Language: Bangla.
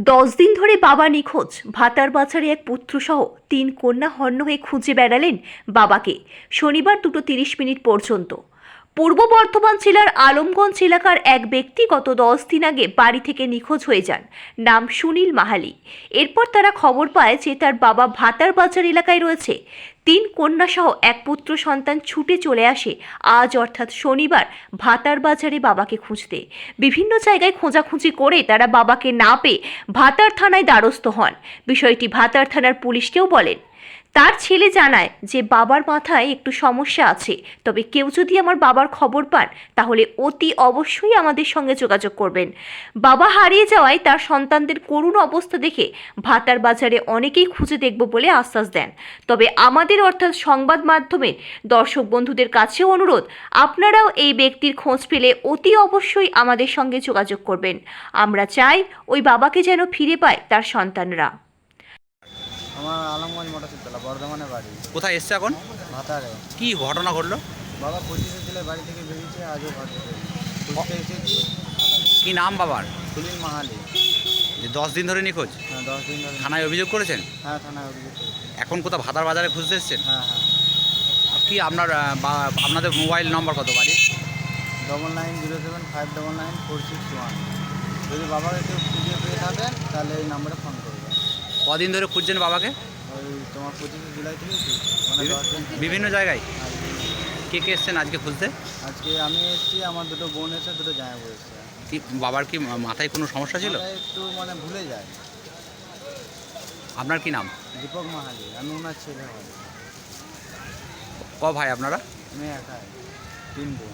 দশ দিন ধরে বাবা নিখোঁজ। ভাতার বাছারে এক পুত্রসহ তিন কন্যা হন্য হয়ে খুঁজে বেড়ালেন বাবাকে। শনিবার দুটো তিরিশ মিনিট পর্যন্ত। পূর্ব বর্ধমান জেলার আলমগঞ্জ এলাকার এক ব্যক্তি গত দশ দিন আগে বাড়ি থেকে নিখোঁজ হয়ে যান। নাম সুনীল মাহালি। এরপর তারা খবর পায় যে তার বাবা ভাতার বাজার এলাকায় রয়েছে। তিন কন্যাসহ এক পুত্র সন্তান ছুটে চলে আসে। আজ অর্থাৎ শনিবার ভাতার বাজারে বাবাকে খুঁজতে। বিভিন্ন জায়গায় খোঁজাখুঁজি করে তারা বাবাকে না পেয়ে ভাতার থানায় দ্বারস্থ হন। বিষয়টি ভাতার থানার পুলিশকেও বলেন। তার ছেলে জানায় যে বাবার মাথায় একটু সমস্যা আছে, তবে কেউ যদি আমার বাবার খবর পান, তাহলে অতি অবশ্যই আমাদের সঙ্গে যোগাযোগ করবেন। বাবা হারিয়ে যাওয়ায় তার সন্তানদের করুণ অবস্থা দেখে ভাতার বাজারে অনেকেই খুঁজে দেখব বলে আশ্বাস দেন। তবে আমাদের অর্থাৎ সংবাদ মাধ্যমের দর্শক বন্ধুদের কাছেও অনুরোধ, আপনারাও এই ব্যক্তির খোঁজ পেলে অতি অবশ্যই আমাদের সঙ্গে যোগাযোগ করবেন। আমরা চাই ওই বাবাকে যেন ফিরে পায় তার সন্তানরা। আমার আলমগঞ্জ মোটরসাইকেল বর্ধমানে বাড়ি। কোথায় এসছে এখন? ভাতারে। কি ঘটনা ঘটলো? বাবা পঁচিশে ছেলে বাড়ি থেকে বেরিয়েছে আজও ঘর থেকে। খুঁজতে এসেছি। কি নাম বাবার? সুনীল মাহালি। যে দশ দিন ধরে নিখোঁজ? হ্যাঁ দশ দিন ধরে। থানায় অভিযোগ করেছেন? হ্যাঁ থানায় অভিযোগ করেছি। এখন কোথাও ভাতার বাজারে খুঁজতে এসছেন? হ্যাঁ হ্যাঁ। কি আপনার বা- আপনাদের মোবাইল নম্বর কত বাড়ি double nine zero seven five double nine four six one যদি বাবাকে কেউ খুঁজে পেয়ে থাকেন তাহলে এই নাম্বারে ফোন করবে কদিন ধরে খুঁজছেন বাবাকে? তোমার পঁচিশে জুলাই থেকে মানে দশ দিন বিভিন্ন জায়গায়? কে। কে এসছেন আজকে খুঁজতে? আজকে আমি এসেছি আমার দুটো বোন এসে দুটো জামাই এসেছে। কি বাবার কি মাথায় কোনো সমস্যা ছিল? একটু মানে ভুলে যায়। আপনার কি নাম? দীপক মাহালি আমি ওনার ছেলে হয়। ক ভাই আপনারা? আমি একাই তিন বোন।